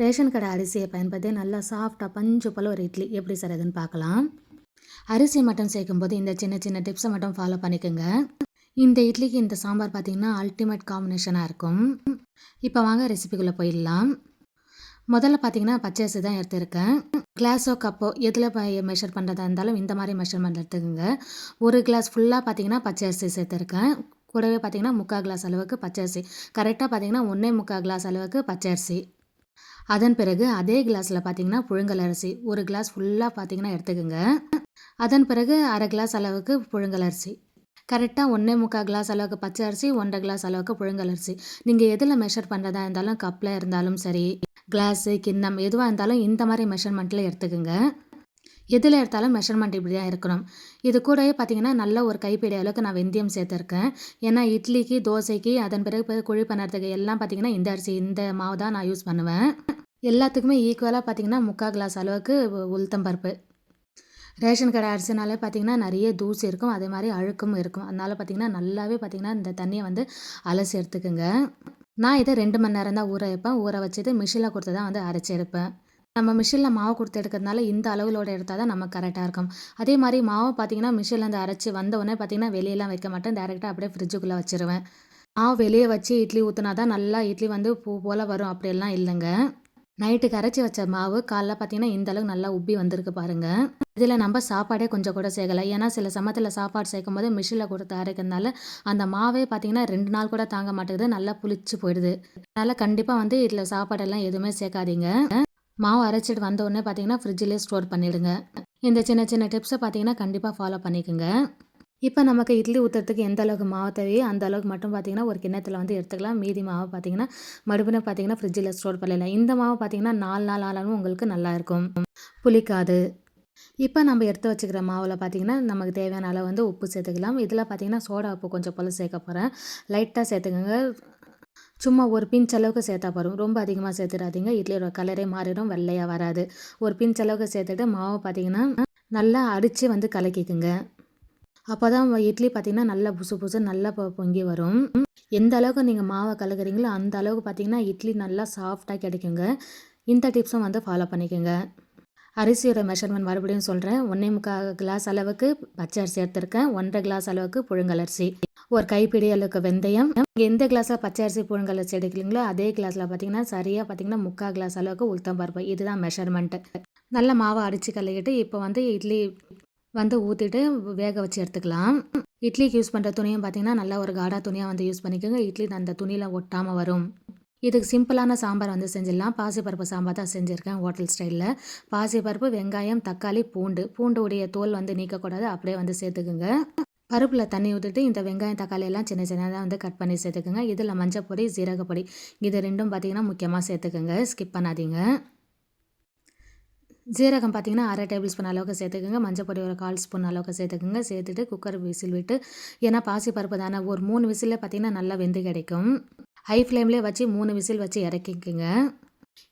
Ration கடை அரிசியை பயன்படுத்தி நல்லா சாஃப்டாக பஞ்சு போல் ஒரு இட்லி. எப்படி செய்கிறதுன்னு பார்க்கலாம். அரிசி மட்டும் சேர்க்கும்போது இந்த சின்ன சின்ன டிப்ஸை மட்டும் ஃபாலோ பண்ணிக்கோங்க. இந்த இட்லிக்கு இந்த சாம்பார் பார்த்திங்கன்னா அல்டிமேட் காம்பினேஷனாக இருக்கும். இப்போ வாங்க ரெசிபிக்குள்ளே போயிடலாம். முதல்ல பார்த்தீங்கன்னா பச்சை அரிசி தான் எடுத்துருக்கேன். கிளாஸோ கப்போ எதில் மெஷர் பண்ணுறதா இருந்தாலும் இந்த மாதிரி மெஷர்மெண்ட் எடுத்துக்கோங்க. ஒரு கிளாஸ் ஃபுல்லாக பார்த்தீங்கன்னா பச்சை அரிசி சேர்த்துருக்கேன். கூடவே பார்த்தீங்கன்னா முக்கால் கிளாஸ் அளவுக்கு பச்சை அரிசி கரெக்டாக பார்த்தீங்கன்னா ஒன்றே முக்கால் கிளாஸ் அளவுக்கு பச்சை அரிசி அதன் பிறகு அதே கிளாஸில் பார்த்தீங்கன்னா புழுங்கல் அரிசி. ஒரு கிளாஸ் ஃபுல்லாக பார்த்தீங்கன்னா எடுத்துக்கோங்க. அதன் பிறகு அரை கிளாஸ் அளவுக்கு புழுங்கல் அரிசி. கரெக்டாக ஒன்றே முக்கால் கிளாஸ் அளவுக்கு பச்சை அரிசி ஒன்றரை கிளாஸ் அளவுக்கு புழுங்கல் அரிசி. நீங்கள் எதில் மெஷர் பண்ணுறதா இருந்தாலும் கப்பில் இருந்தாலும் சரி கிளாஸு கிண்ணம் எதுவாக இருந்தாலும் இந்த மாதிரி மெஷர்மெண்ட்டில் எடுத்துக்கோங்க. எதில் எடுத்தாலும் மெஷர்மெண்ட் இப்படி தான் இருக்கணும். இது கூடவே பார்த்தீங்கன்னா நல்ல ஒரு கைப்பிடி அளவுக்கு நான் வெந்தயம் சேர்த்துருக்கேன். ஏன்னா இட்லிக்கு தோசைக்கு அதன் பிறகு குழி பண்ணுறதுக்கு எல்லாம் பார்த்தீங்கன்னா இந்த அரிசி இந்த மாவு தான் நான் யூஸ் பண்ணுவேன். எல்லாத்துக்குமே ஈக்குவலாக பார்த்தீங்கன்னா முக்கால் கிளாஸ் அளவுக்கு உளுத்தம் பருப்பு. ரேஷன் கடை அரிசினாலே பார்த்திங்கன்னா நிறைய தூசி இருக்கும். அதே மாதிரி அழுக்கும் இருக்கும். அதனால் பார்த்திங்கன்னா நல்லாவே பார்த்திங்கன்னா இந்த தண்ணியை வந்து அலசி எடுத்துக்கோங்க. நான் இதை ரெண்டு மணி நேரம் தான் ஊற வைப்பேன். ஊற வச்சுட்டு மிஷினில் கொடுத்து தான் வந்து அரைச்சி எடுப்பேன். நம்ம மிஷினில் மாவு கொடுத்து எடுக்கிறதுனால இந்த அளவுலோட எடுத்தால் தான் நமக்கு கரெக்டாக இருக்கும். அதே மாதிரி மாவு பார்த்திங்கன்னா மிஷினில் அரைச்சி வந்த உடனே பார்த்திங்கன்னா வெளியெல்லாம் வைக்க மாட்டேன். டேரெக்டாக அப்படியே ஃப்ரிட்ஜுக்குள்ளே வச்சுருவேன். மாவு வெளியே வச்சு இட்லி ஊற்றினா தான் நல்லா இட்லி வந்து பூ போல் வரும். அப்படியெல்லாம் இல்லைங்க. நைட்டுக்கு அரைச்சி வச்ச மாவு காலைல பார்த்தீங்கன்னா இந்த அளவுக்கு நல்லா உப்பி வந்திருக்கு பாருங்கள் இதில் நம்ம சாப்பாடே கொஞ்சம் கூட சேர்க்கலை. ஏன்னா சில சமயத்தில் சாப்பாடு சேர்க்கும் போது மிஷினில் கொடுத்து அரைக்கிறதுனால அந்த மாவே பார்த்தீங்கன்னா ரெண்டு நாள் கூட தாங்க மாட்டேங்குது. நல்லா புளிச்சு போயிடுது. அதனால் கண்டிப்பாக வந்து இதில் சாப்பாடெல்லாம் எதுவுமே சேர்க்காதீங்க. மாவு அரைச்சிட்டு வந்தோடனே பார்த்தீங்கன்னா ஃப்ரிட்ஜிலே ஸ்டோர் பண்ணிவிடுங்க இந்த சின்ன சின்ன டிப்ஸை பார்த்தீங்கன்னா கண்டிப்பாக ஃபாலோ பண்ணிக்கோங்க. இப்போ நமக்கு இட்லி ஊற்றுறதுக்கு எந்த அளவுக்கு மாவு தேவையோ அந்த அளவுக்கு மட்டும் பார்த்தீங்கன்னா ஒரு கிண்ணத்தில் வந்து எடுத்துக்கலாம். மீதி மாவு பார்த்தீங்கன்னா மறுபடியும் பார்த்தீங்கன்னா ஃப்ரிட்ஜில் ஸ்டோர் பண்ணலாம். இந்த மாவு பார்த்தீங்கன்னா நாலு நாள் ஆனாலும் உங்களுக்கு நல்லாயிருக்கும் புளிக்காது. இப்போ நம்ம எடுத்து வச்சுக்கிற மாவில் பார்த்திங்கன்னா நமக்கு தேவையான அளவு வந்து உப்பு சேர்த்துக்கலாம். இதில் பார்த்திங்கன்னா சோடா உப்பு கொஞ்சம் போல் சேர்க்க போகிறேன் லைட்டாக சேர்த்துக்கோங்க. சும்மா ஒரு பின் செலவுக்கு சேர்த்தா போகிறோம் ரொம்ப அதிகமாக சேர்த்துடாதீங்க இட்லியோட கலரே மாறிடும் வெள்ளையாக வராது. ஒரு பின் செலவுக்கு சேர்த்துட்டு மாவை பார்த்திங்கன்னா நல்லா அடித்து வந்து கலக்கிக்குங்க. அப்போ தான் இட்லி பார்த்திங்கன்னா நல்லா புசு புசு நல்லா பொங்கி வரும். எந்த அளவுக்கு நீங்கள் மாவை கலக்குறீங்களோ அந்த அளவுக்கு பார்த்திங்கன்னா இட்லி நல்லா சாஃப்டாக கிடைக்குங்க. இந்த டிப்ஸும் வந்து ஃபாலோ பண்ணிக்கோங்க. அரிசியோட மெஷர்மெண்ட் மறுபடியும் சொல்கிறேன் ஒன்றே முக்கால் கிளாஸ் அளவுக்கு பச்சை அரிசி எடுத்திருக்கேன். ஒன்றரை கிளாஸ் அளவுக்கு புழுங்கலரிசி ஒரு கைப்பிடி அளவுக்கு வெந்தயம். எந்த கிளாஸில் பச்சை அரிசி புழுங்கலரிசி எடுக்கிறீங்களோ அதே கிளாஸில் பார்த்தீங்கன்னா சரியாக பார்த்தீங்கன்னா முக்கால் கிளாஸ் அளவுக்கு உளுத்தம் பருப்பு. இதுதான் மெஷர்மெண்ட்டு நல்ல மாவை அடித்து கழுவிட்டு இப்போ வந்து இட்லி வந்து ஊற்றிட்டு வேக வச்சு எடுத்துக்கலாம். இட்லிக்கு யூஸ் பண்ணுற துணியும் பார்த்தீங்கன்னா நல்ல ஒரு காடா துணியாக வந்து யூஸ் பண்ணிக்கோங்க. இட்லி அந்த துணியில் ஒட்டாமல் வரும். இதுக்கு சிம்பிளான சாம்பார் வந்து செஞ்சிடலாம். பாசிப்பருப்பு சாம்பார் தான் செஞ்சுருக்கேன் ஹோட்டல் ஸ்டைலில். பாசிப்பருப்பு வெங்காயம் தக்காளி பூண்டு. பூண்டு உடைய தோல் வந்து நீக்கக்கூடாது. அப்படியே வந்து சேர்த்துக்குங்க. பருப்பில் தண்ணி ஊற்றிட்டு இந்த வெங்காயம் தக்காளி எல்லாம் சின்ன சின்னதாக வந்து கட் பண்ணி சேர்த்துக்குங்க. இதில் மஞ்சள் பொடி ஜீரகப்பொடி இது ரெண்டும் பார்த்திங்கன்னா முக்கியமாக சேர்த்துக்குங்க. ஸ்கிப் பண்ணாதீங்க. ஜீரகம் பார்த்திங்கன்னா அரை டேபிள் ஸ்பூன் அளவுக்கு சேர்த்துக்குங்க. மஞ்சள் பொடி ஒரு கால் ஸ்பூன் அளவுக்கு சேர்த்துக்குங்க. சேர்த்துட்டு குக்கர் விசில் விட்டு ஏன்னா பாசி பருப்பு தானே ஒரு மூணு விசிலில் பார்த்திங்கன்னா நல்லா வெந்து கிடைக்கும். ஹை ஃப்ளேம்லேயே வச்சு மூணு விசில் வச்சு இறக்கிக்கோங்க.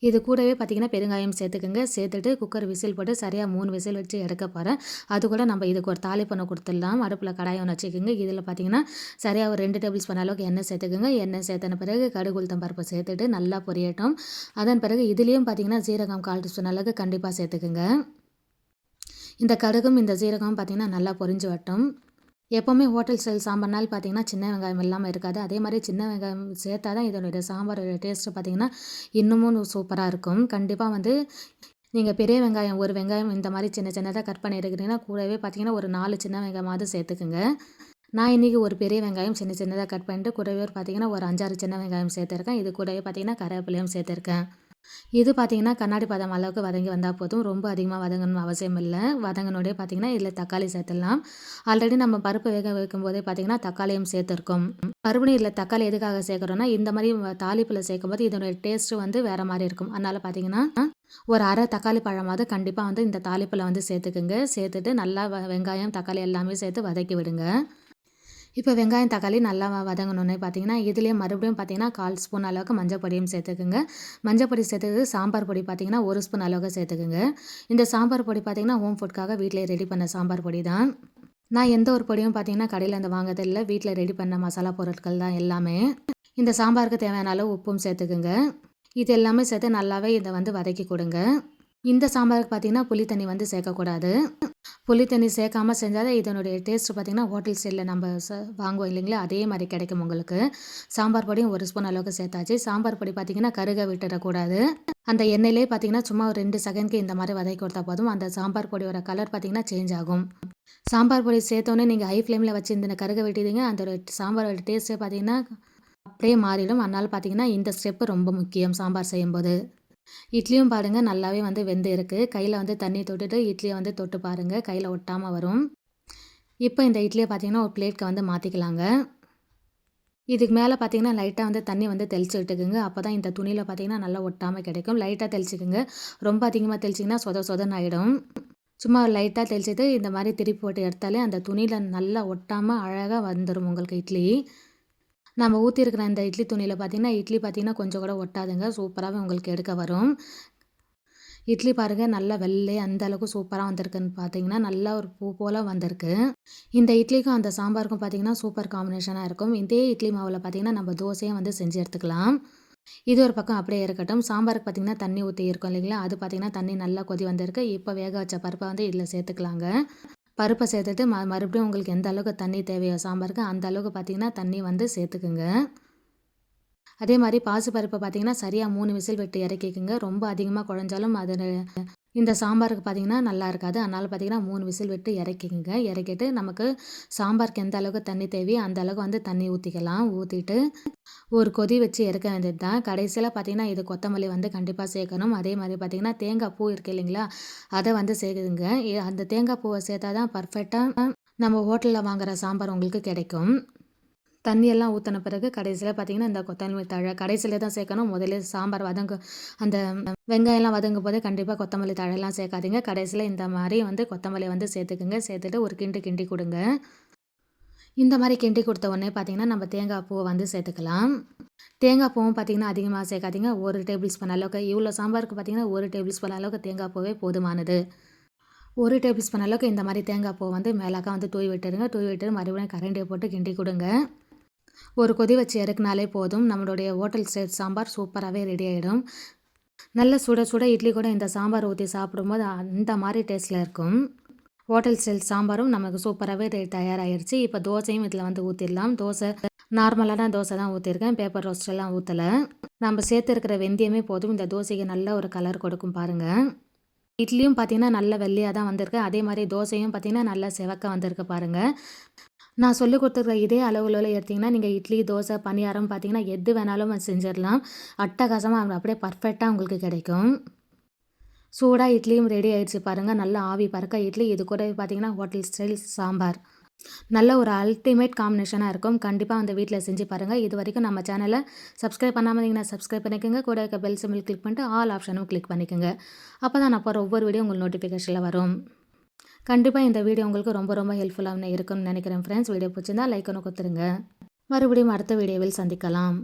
இது கூடவே பார்த்திங்கன்னா பெருங்காயம் சேர்த்துக்கோங்க. சேர்த்துட்டு குக்கர் விசில் போட்டு சரியாக மூணு விசில் வச்சு எடுக்க போகிறேன் அது கூட நம்ம இதுக்கு ஒரு தாளிப்பண்ணை கொடுத்துடலாம். அடுப்பில் கடாயம் ஒன்று வச்சுக்கோங்க. இதில் பார்த்திங்கன்னா சரியாக ஒரு ரெண்டு டேபிள் ஸ்பூன் அளவுக்கு எண்ணெய் சேர்த்துக்கோங்க. எண்ணெய் சேர்த்தன பிறகு கடுகு உளுத்தம் பருப்பு சேர்த்துட்டு நல்லா பொரியட்டும். அதன் பிறகு இதுலேயும் பார்த்திங்கன்னா ஜீரகம் கால் ஸ்பூன் அளவுக்கு கண்டிப்பாக சேர்த்துக்குங்க. இந்த கடுகும் இந்த ஜீரகம் பார்த்திங்கன்னா நல்லா பொரிஞ்சு வட்டும் எப்போவுமே ஹோட்டல் ஸ்டைல் சாம்பார்னால் பார்த்தீங்கன்னா சின்ன வெங்காயம் இல்லாமல் இருக்காது. அதே மாதிரி சின்ன வெங்காயம் சேர்த்தா தான் இதனுடைய சாம்பாரோட டேஸ்ட்டு பார்த்திங்கன்னா இன்னமும் சூப்பராக இருக்கும். கண்டிப்பாக வந்து நீங்கள் பெரிய வெங்காயம் ஒரு வெங்காயம் இந்த மாதிரி சின்ன சின்னதாக கட் பண்ணியிருக்கிறீங்கன்னா கூடவே பார்த்தீங்கன்னா ஒரு நாலு சின்ன வெங்காயமாவது சேர்த்துக்குங்க. நான் இன்றைக்கி ஒரு பெரிய வெங்காயம் சின்ன சின்னதாக கட் பண்ணிட்டு கூடவே பார்த்தீங்கன்னா ஒரு அஞ்சாறு சின்ன வெங்காயம் சேர்த்துருக்கேன். இது கூடவே பார்த்தீங்கன்னா கருவேப்பிலையும் சேர்த்துருக்கேன். இது பார்த்தீங்கன்னா கண்ணாடி பதம் அளவுக்கு வதங்கி வந்தால் போதும். ரொம்ப அதிகமாக வதங்கணும் அவசியம் இல்லை. வதங்கினோடே பார்த்தீங்கன்னா இதில் தக்காளி சேர்த்துடலாம். ஆல்ரெடி நம்ம பருப்பு வேக வைக்கும் போதே பார்த்தீங்கன்னா தக்காளியும் சேர்த்துருக்கோம். மறுபடியும் இதில் தக்காளி எதுக்காக சேர்க்குறோன்னா இந்த மாதிரி தாளிப்பில் சேர்க்கும் போது இதனுடைய டேஸ்ட்டு வந்து வேறு மாதிரி இருக்கும். அதனால் பார்த்தீங்கன்னா ஒரு அரை தக்காளி பழமாவது கண்டிப்பாக வந்து இந்த தாளிப்பில் வந்து சேர்த்துக்குங்க. சேர்த்துட்டு நல்லா வெங்காயம் தக்காளி எல்லாமே சேர்த்து வதக்கி விடுங்க. இப்போ வெங்காயம் தக்காளி நல்லா வதங்கணுன்னே பார்த்தீங்கன்னா இதுலேயே மறுபடியும் பார்த்தீங்கன்னா கால் ஸ்பூன் அளவுக்கு மஞ்சள் பொடியும் சேர்த்துக்குங்க. மஞ்சள் பொடி சேர்த்துக்கு சாம்பார் பொடி பார்த்தீங்கன்னா ஒரு ஸ்பூன் அளவுக்கு சேர்த்துக்குங்க. இந்த சாம்பார் பொடி பார்த்தீங்கன்னா ஹோம் ஃபுட்காக வீட்டிலே ரெடி பண்ண சாம்பார் பொடி தான். நான் எந்த ஒரு பொடியும் பார்த்தீங்கன்னா கடையில் அந்த வாங்குறதில்ல. வீட்டில் ரெடி பண்ண மசாலா பொருட்கள் தான் எல்லாமே. இந்த சாம்பாருக்கு தேவையான அளவு உப்பும் சேர்த்துக்குங்க. இது எல்லாமே சேர்த்து நல்லாவே இதை வந்து வதக்கி கொடுங்க. இந்த சாம்பாருக்கு பார்த்தீங்கன்னா புளி தண்ணி வந்து சேர்க்கக்கூடாது. புளி தண்ணி சேர்க்காம செஞ்சால் தான் இதனுடைய டேஸ்ட் பார்த்தீங்கன்னா ஹோட்டல் சைடில் நம்ம ச வாங்குவோம் இல்லைங்களா? அதே மாதிரி கிடைக்கும் உங்களுக்கு. சாம்பார் பொடியும் ஒரு ஸ்பூன் அளவுக்கு சேர்த்தாச்சு. சாம்பார் பொடி பார்த்தீங்கன்னா கருக விட்டுடக்கூடாது அந்த எண்ணெயிலே பார்த்தீங்கன்னா சும்மா ஒரு ரெண்டு செகண்ட்க்கு இந்த மாதிரி வதக்கி கொடுத்தா போதும். அந்த சாம்பார் பொடியோட கலர் பார்த்தீங்கன்னா சேஞ்ச் ஆகும். சாம்பார் பொடி சேர்த்தோன்னே நீங்கள் ஹை ஃப்ளேமில் வச்சு இந்த கருக விட்டுதீங்க அந்த ஒரு சாம்பாரோட டேஸ்ட்டே பார்த்தீங்கன்னா அப்படியே மாறிடும். அதனால் பார்த்தீங்கன்னா இந்த ஸ்டெப்பு ரொம்ப முக்கியம் சாம்பார் செய்யும்போது. இட்லியும் பாருங்கள் நல்லாவே வந்து வெந்து இருக்குது கையில் வந்து தண்ணி தொட்டுட்டு இட்லியை வந்து தொட்டு பாருங்க. கையில் ஒட்டாமல் வரும். இப்போ இந்த இட்லியை பார்த்தீங்கன்னா ஒரு பிளேட்க்கு வந்து மாற்றிக்கலாங்க இதுக்கு மேலே பார்த்தீங்கன்னா லைட்டாக வந்து தண்ணி வந்து தெளிச்சு விட்டுக்குங்க. அப்போ தான் இந்த துணியில் பார்த்தீங்கன்னா நல்லா ஒட்டாமல் கிடைக்கும். லைட்டாக தெளிச்சுக்குங்க. ரொம்ப அதிகமாக தெளிச்சிங்கன்னா சொத சொதன்னு ஆகிடும் சும்மா லைட்டாக தெளிச்சிட்டு இந்த மாதிரி திருப்பி போட்டு எடுத்தாலே அந்த துணியில் நல்லா ஒட்டாமல் அழகாக வந்துடும் உங்களுக்கு இட்லி. நம்ம ஊற்றிருக்கிற இந்த இட்லி துணியில் பார்த்திங்கன்னா இட்லி பார்த்திங்கன்னா கொஞ்சம் கூட ஒட்டாதுங்க. சூப்பராகவே உங்களுக்கு எடுக்க வரும். இட்லி பாருங்கள் நல்லா வெள்ளை அந்த அளவுக்கு சூப்பராக வந்திருக்குன்னு பார்த்தீங்கன்னா நல்லா ஒரு பூ போல் வந்திருக்கு. இந்த இட்லிக்கும் அந்த சாம்பாருக்கும் பார்த்தீங்கன்னா சூப்பர் காம்பினேஷனாக இருக்கும். இதே இட்லி மாவில் பார்த்தீங்கன்னா நம்ம தோசையும் வந்து செஞ்சு எடுத்துக்கலாம். இது ஒரு பக்கம் அப்படியே இருக்கட்டும். சாம்பாருக்கு பார்த்தீங்கன்னா தண்ணி ஊற்றி இருக்கும் இல்லைங்களா? அது பார்த்தீங்கன்னா தண்ணி நல்லா கொதி வந்திருக்கு. இப்போ வேக வச்ச பருப்பை வந்து இதில் சேர்த்துக்கலாங்க. பருப்பை சேர்த்துட்டு ம மறுபடியும் உங்களுக்கு எந்த அளவுக்கு தண்ணி தேவையோ சாம்பாருக்கு அந்த அளவுக்கு பார்த்திங்கன்னா தண்ணி வந்து சேர்த்துக்குங்க. அதே மாதிரி பாசிப்பருப்பை பார்த்திங்கன்னா சரியாக மூணு விசில் விட்டு இறக்கிக்குங்க. ரொம்ப அதிகமாக குழஞ்சாலும் அது இந்த சாம்பாருக்கு பார்த்திங்கன்னா நல்லா இருக்காது. அதனால் பார்த்திங்கன்னா மூணு விசில் விட்டு இறக்கிங்க இறக்கிட்டு நமக்கு சாம்பாருக்கு எந்த அளவுக்கு தண்ணி தேவையோ அந்த அளவுக்கு வந்து தண்ணி ஊற்றிக்கலாம் ஊற்றிட்டு ஒரு கொதி வச்சு இறக்க வேண்டியது தான். கடைசியில் பார்த்திங்கன்னா இது கொத்தமல்லி வந்து கண்டிப்பாக சேர்க்கணும். அதே மாதிரி பார்த்திங்கன்னா தேங்காய் பூ இருக்குது இல்லைங்களா? அதை வந்து சேர்க்குதுங்க. அந்த தேங்காய் பூவை சேர்த்தா தான் பர்ஃபெக்டாக நம்ம ஹோட்டலில் வாங்குகிற சாம்பார் உங்களுக்கு கிடைக்கும். தண்ணியெல்லாம் ஊற்றின பிறகு கடைசியில் பார்த்திங்கன்னா இந்த கொத்தமல்லி தழை கடைசியில் தான் சேர்க்கணும். முதல்ல சாம்பார் வதங்க அந்த வெங்காயம்லாம் வதங்கும் போதே கண்டிப்பாக கொத்தமல்லி தழையெல்லாம் சேர்க்காதீங்க. கடைசியில் இந்த மாதிரி வந்து கொத்தமல்லி வந்து சேர்த்துக்குங்க. சேர்த்துட்டு ஒரு கிண்டு கிண்டி கொடுங்க. இந்த மாதிரி கிண்டி கொடுத்த உடனே பார்த்திங்கன்னா நம்ம தேங்காய் பூவை வந்து சேர்த்துக்கலாம். தேங்காய் பூவும் பார்த்திங்கன்னா அதிகமாக சேர்க்காதீங்க. ஒரு டேபிள் ஸ்பூன் அளவுக்கு இவ்வளோ சாம்பாருக்கு பார்த்திங்கன்னா ஒரு டேபிள் ஸ்பூன் அளவுக்கு தேங்காய் பூவே போதுமானது. ஒரு டேபிள் ஸ்பூன் அளவுக்கு இந்த மாதிரி தேங்காய் பூ வந்து மேலாக்கா வந்து தூவி விட்டுருங்க. தூவி விட்டு மறுபடியும் கரண்டியை போட்டு கிண்டி கொடுங்க. ஒரு கொதி வச்சு இறக்குனாலே போதும். நம்மளுடைய ஹோட்டல் ஸ்டைல் சாம்பார் சூப்பராகவே ரெடி ஆகிடும் நல்ல சுட சுட இட்லி கூட இந்த சாம்பார் ஊற்றி சாப்பிடும்போது அந்த மாதிரி டேஸ்ட்டில் இருக்கும். ஹோட்டல் ஸ்டைல் சாம்பாரும் நமக்கு சூப்பராகவே தயாராகிடுச்சு இப்போ தோசையும் இதில் வந்து ஊற்றிடலாம் தோசை நார்மலான தோசை தான் ஊற்றிருக்கேன் பேப்பர் ரோஸ்டெல்லாம் ஊற்றலை நம்ம சேர்த்துருக்கிற வெந்தயமே போதும். இந்த தோசைக்கு நல்ல ஒரு கலர் கொடுக்கும் பாருங்கள் இட்லியும் பார்த்திங்கன்னா நல்ல வெள்ளையாக தான் வந்திருக்கு. அதே மாதிரி தோசையும் பார்த்திங்கன்னா நல்லா செவக்க வந்திருக்கு பாருங்கள் நான் சொல்லிக் கொடுத்துருக்க இதே அளவுகளில் எடுத்திங்கன்னா நீங்கள் இட்லி தோசை பணியாரம் பார்த்தீங்கன்னா எது வேணாலும் செஞ்சிடலாம். அட்டகாசமாக அப்படியே பர்ஃபெக்டாக உங்களுக்கு கிடைக்கும். சூடாக இட்லியும் ரெடி ஆகிடுச்சு பாருங்கள் நல்லா ஆவி பறக்க இட்லி. இது கூட பார்த்தீங்கன்னா ஹோட்டல் ஸ்டைல் சாம்பார். நல்ல ஒரு அல்டிமேட் காம்பினேஷனாக இருக்கும். கண்டிப்பாக அந்த வீட்டில் செஞ்சு பாருங்கள் இது வரைக்கும் நம்ம சேனலை சப்ஸ்கிரைப் பண்ணாமல் இருந்தீங்கன்னா சப்ஸ்கிரைப் பண்ணிக்கோங்க. கூட இருக்க பெல் சிம்பிள் கிளிக் பண்ணிட்டு ஆல் ஆப்ஷனும் கிளிக் பண்ணிக்கோங்க. அப்போ தான் நான் போகிற ஒவ்வொரு வீடியோ உங்களுக்கு நோட்டிஃபிகேஷனில் வரும். கண்டிப்பாக இந்த வீடியோ உங்களுக்கு ரொம்ப ரொம்ப ஹெல்ப்ஃபுல்லாக இருக்கும்னு நினைக்கிறேன் ஃப்ரெண்ட்ஸ் வீடியோ பிடிச்சிருந்தா லைக் ஒன்று கொடுத்துருங்க. மறுபடியும் அடுத்த வீடியோவில் சந்திக்கலாம்.